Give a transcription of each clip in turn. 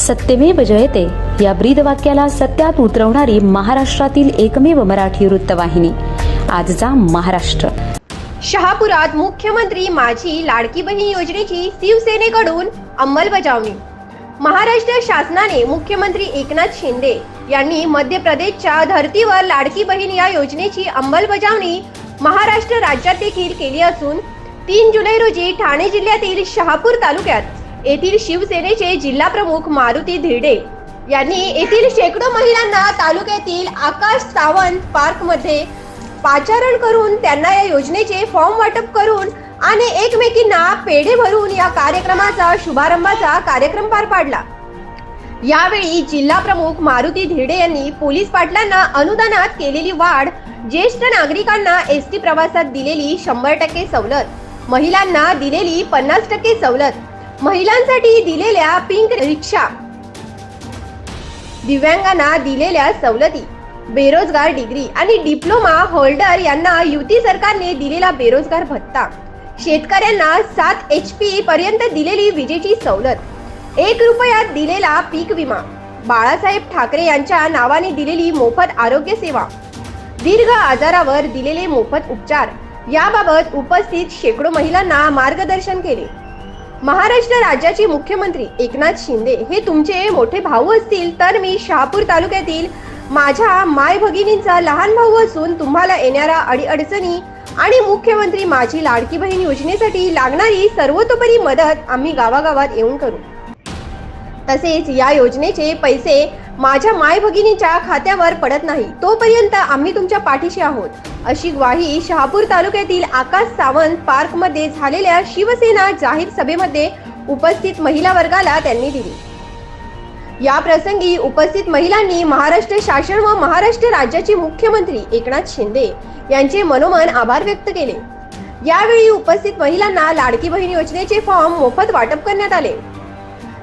सत्यमेव जयते. या ब्रीद वाक्याला सत्यात उतरवणारी महाराष्ट्रातील एकमेव मराठी वृत्तवाहिनी. आजचा महाराष्ट्र. शहापुरात मुख्यमंत्री माझी लाडकी बहीण योजनेची शिवसेनेकडून अंमलबजावणी. महाराष्ट्र शासनाने मुख्यमंत्री एकनाथ शिंदे यांनी मध्य प्रदेशच्या धर्तीवर लाडकी बहीण या योजनेची अंमलबजावणी महाराष्ट्र राज्यात देखील केली असून तीन जुलै रोजी ठाणे जिल्ह्यातील शहापूर तालुक्यात येथील शिवसेनेचे जिल्हा प्रमुख मारुती धिरडे यांनी येथील शेकडो महिलांना तालुक्यातील आकाश सावंत पार्कमध्ये पाचारण करून त्यांना या योजनेचे फॉर्म वाटप करून आणि एकमेकींना पेढे भरून या कार्यक्रमाचा शुभारंभाचा कार्यक्रम पार पाडला. यावेळी जिल्हा प्रमुख मारुती धिरडे यांनी पोलीस पाटलांना अनुदानात केलेली वाढ ज्येष्ठ नागरिकांना एस टी प्रवासात दिलेली शंभर टक्के सवलत महिलांना दिलेली पन्नास टक्के सवलत महिलांसाठी दिलेल्या पिंक रिक्षा. दिव्यांगांना दिलेल्या सवलती. बेरोजगार डिग्री आणि डिप्लोमा होल्डर यांना युती सरकारने दिलेला बेरोजगार भत्ता. शेतकऱ्यांना सात एच पी पर्यंत दिलेली विजेची सवलत. एक रुपयात दिलेला पीक विमा. बाळासाहेब ठाकरे यांच्या नावाने दिलेली मोफत आरोग्य सेवा. दीर्घ आजारावर दिलेले मोफत उपचार. याबाबत उपस्थित शेकडो महिलांना मार्गदर्शन केले. महाराष्ट्र राज्याचे मुख्यमंत्री एकनाथ शिंदे हे तुमचे मोठे भाऊ असतील तर मी शहापूर तालुक्यातील माझ्या माय भगिनींचा लहान भाऊ असून तुम्हाला येणाऱ्या अडीअडचणी आणि मुख्यमंत्री माझी लाडकी बहीण योजनेसाठी लागणारी सर्वतोपरी मदत आम्ही गावागावात येऊन करू. तसेच या योजनेचे पैसे माझ्या माय भगिनीच्या खात्यावर पडत नाही. तोपर्यंत आम्ही तुमच्या पाठीशी आहोत. अशी ग्वाही शहापूर तालुक्यातील आकाश सावंत पार्कमध्ये झालेल्या शिवसेना जाहीर सभेमध्ये उपस्थित महिला वर्गाला त्यांनी दिली. या प्रसंगी उपस्थित महिलांनी महाराष्ट्र शासन व महाराष्ट्र राज्याचे मुख्यमंत्री एकनाथ शिंदे यांचे मनोमन आभार व्यक्त केले. यावेळी उपस्थित महिलांना लाडकी बहीण योजनेचे फॉर्म मोफत वाटप करण्यात आले.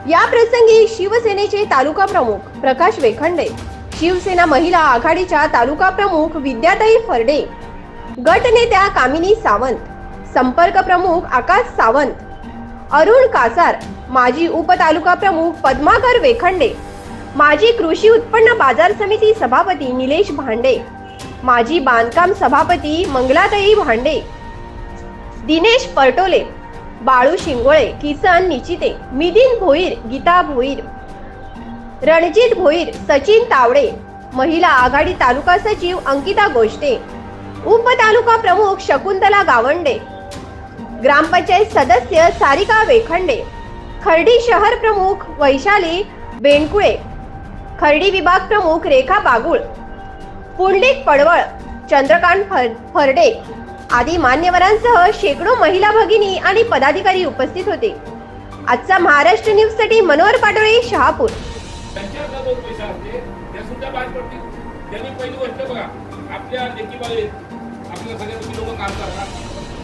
या प्रसंगी शिवसेनेचे तालुका प्रमुख प्रकाश वेखंडे शिवसेना महिला आघाडीच्या तालुका प्रमुख विद्याताई फरडे गटनेत्या कामिनी सावंत संपर्क प्रमुख आकाश सावंत अरुण कासार माजी उपतालुका प्रमुख पद्माकर वेखंडे माजी कृषी उत्पन्न बाजार समिती सभापती निलेश भांडे माजी बांधकाम सभापती मंगलाताई भांडे दिनेश परटोले बाळू शिंगोळे किसन निचिते मिलिंद भोईर गीता भोईर रणजित भोईर सचिन तावडे महिला आघाडी तालुका सचिव अंकिता गोष्टे उपतालुका प्रमुख शकुंतला गावंडे ग्रामपंचायत सदस्य सारिका वेखंडे खर्डी शहर प्रमुख वैशाली बेंडकुळे खर्डी विभाग प्रमुख रेखा बागुळ पुंडलिक पडवळ चंद्रकांत फर- फरडे आदी मान्यवरांसह शेकडो महिला भगिनी आणि पदाधिकारी उपस्थित होते. आजचा महाराष्ट्र न्यूजसाठी मनोहर पाटोळे शहापूर.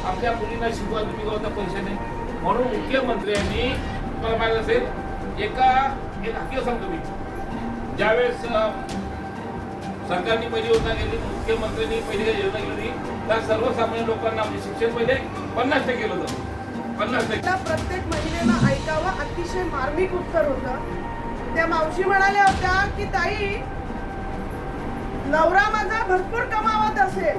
आपल्या मुलींना शिकवा तुम्ही गावता पैसे नाही. म्हणून मुख्यमंत्र्यांनी तुम्हाला माहीत असेल एका एक हकीकत सांगतो मी. ज्यावेळेस सरकारने पहिली योजना केली मुख्यमंत्र्यांनी पहिली काही योजना केली तर सर्वसामान्य लोकांना म्हणजे शिक्षण पहिले पन्नास टक्के केलं होतं पन्नास टक्के. प्रत्येक महिलेला ऐकावं अतिशय मार्मिक उत्तर होतं. त्या मावशी म्हणाल्या होत्या की ताई नवरा माझा भरपूर कमावत असेल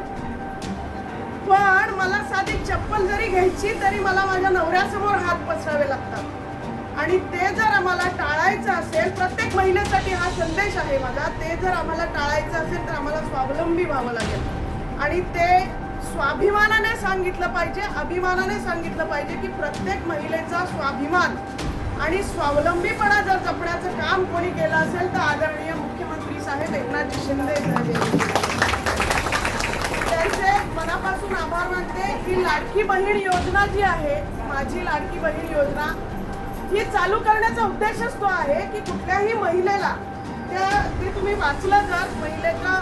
पण मला साधी चप्पल जरी घ्यायची तरी मला माझ्या नवऱ्यासमोर हात पसरावे लागतात. आणि ते जर आम्हाला टाळायचं असेल प्रत्येक संदेश आहे माझा ते जर आम्हाला टाळायचं असेल तर आम्हाला स्वावलंबी व्हावं लागेल. आणि ते स्वाभिमानाने सांगितलं पाहिजे अभिमानाने सांगितलं पाहिजे की प्रत्येक महिलेचा स्वाभिमान आणि स्वावलंबीपणा जर जपण्याचं काम कोणी केलं असेल तर आदरणीय मुख्यमंत्री साहेब एकनाथ शिंदे त्यांचे मनापासून आभार मानते. ही लाडकी बहीण योजना जी आहे माझी लाडकी बहीण योजना ही चालू करण्याचा उद्देशच तो आहे की कुठल्याही महिलेला त्या ते तुम्ही वाचला जर महिलेच्या